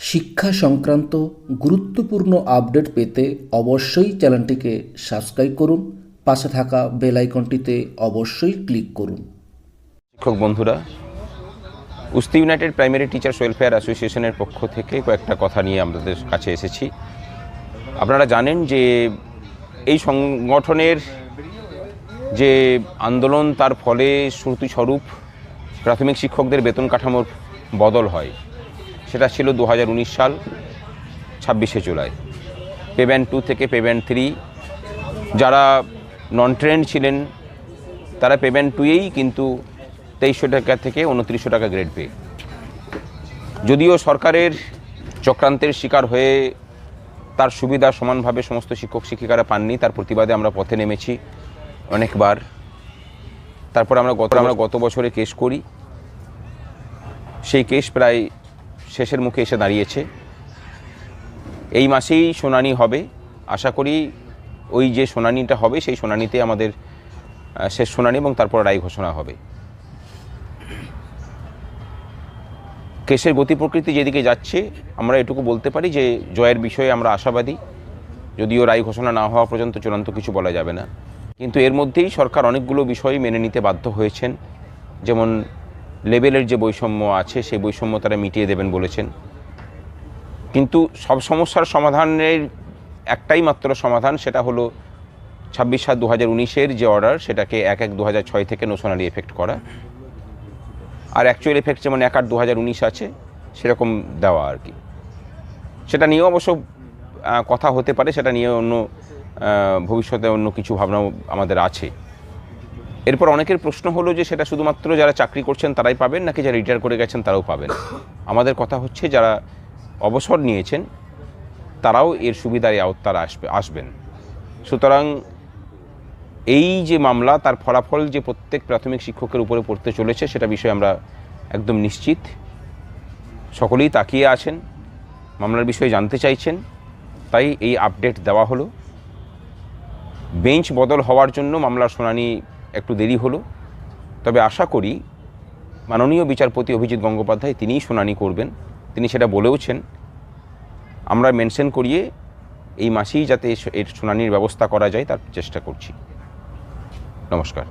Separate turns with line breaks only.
শিক্ষা সংক্রান্ত গুরুত্বপূর্ণ আপডেট পেতে অবশ্যই চ্যানেলটিকে সাবস্ক্রাইব করুন, পাশে থাকা বেল আইকনটিতে অবশ্যই ক্লিক করুন।
শিক্ষক বন্ধুরা, উস্তি ইউনাইটেড প্রাইমারি টিচার্স ওয়েলফেয়ার অ্যাসোসিয়েশনের পক্ষ থেকে কয়েকটা কথা নিয়ে আমাদের কাছে এসেছি। আপনারা জানেন যে এই সংগঠনের যে আন্দোলন, তার ফলে শ্রুতিস্বরূপ প্রাথমিক শিক্ষকদের বেতন কাঠামোর বদল হয়। সেটা ছিল দু হাজার উনিশ সাল, ছাব্বিশে জুলাই। পেব্যান্ড টু থেকে পেব্যান্ড থ্রি যারা নন ট্রেন্ড ছিলেন, তারা পেমেন্ট টুয়েই কিন্তু তেইশশো টাকা থেকে উনত্রিশশো টাকা গ্রেড পে যদিও সরকারের চক্রান্তের শিকার হয়ে তার সুবিধা সমানভাবে সমস্ত শিক্ষক শিক্ষিকারা পাননি, তার প্রতিবাদে আমরা পথে নেমেছি অনেকবার। তারপর আমরা গত আমরা গত বছরে কেস করি। সেই কেস প্রায় শেষের মুখে এসে দাঁড়িয়েছে। এই মাসেই শুনানি হবে। আশা করি ওই যে শুনানিটা হবে, সেই শুনানিতে আমাদের শেষ শুনানি এবং তারপর রায় ঘোষণা হবে। কেসের গতি প্রকৃতি যেদিকে যাচ্ছে, আমরা এটুকু বলতে পারি যে জয়ের বিষয়ে আমরা আশাবাদী। যদিও রায় ঘোষণা না হওয়া পর্যন্ত চূড়ান্ত কিছু বলা যাবে না। কিন্তু এর মধ্যেই সরকার অনেকগুলো বিষয় মেনে নিতে বাধ্য হয়েছেন। যেমন লেভেলের যে বৈষম্য আছে, সেই বৈষম্য তারা মিটিয়ে দেবেন বলেছেন। কিন্তু সব সমস্যার সমাধানের একটাই মাত্র সমাধান, সেটা হলো ছাব্বিশ সাত দু হাজার উনিশের যে অর্ডার সেটাকে এক এক দু হাজার ছয় থেকে নোশনালি এফেক্ট করা। আর অ্যাকচুয়াল এফেক্ট যেমন এক আট দু হাজার উনিশ আছে, সেরকম দেওয়া আর কি। সেটা নিয়েও অবশ্য কথা হতে পারে, সেটা নিয়ে অন্য ভবিষ্যতে অন্য কিছু ভাবনাও আমাদের আছে। এরপর অনেকের প্রশ্ন হলো যে সেটা শুধুমাত্র যারা চাকরি করছেন তারাই পাবেন, নাকি যারা রিটায়ার করে গেছেন তারাও পাবেন? আমাদের কথা হচ্ছে যারা অবসর নিয়েছেন, তারাও এর সুবিধার এই আসবে, আসবেন। সুতরাং এই যে মামলা, তার ফলাফল যে প্রত্যেক প্রাথমিক শিক্ষকের উপরে পড়তে চলেছে, সেটা বিষয়ে আমরা একদম নিশ্চিত। সকলেই তাকিয়ে আছেন, মামলার বিষয়ে জানতে চাইছেন, তাই এই আপডেট দেওয়া হলো। বেঞ্চ বদল হওয়ার জন্য মামলার শুনানি একটু দেরি হলো। তবে আশা করি মাননীয় বিচারপতি অভিজিৎ গঙ্গোপাধ্যায় তিনিই শুনানি করবেন। তিনি সেটা বলেওছেন। আমরা মেনশন করিয়ে এই মাসেই যাতে এর শুনানির ব্যবস্থা করা যায় তার চেষ্টা করছি। নমস্কার।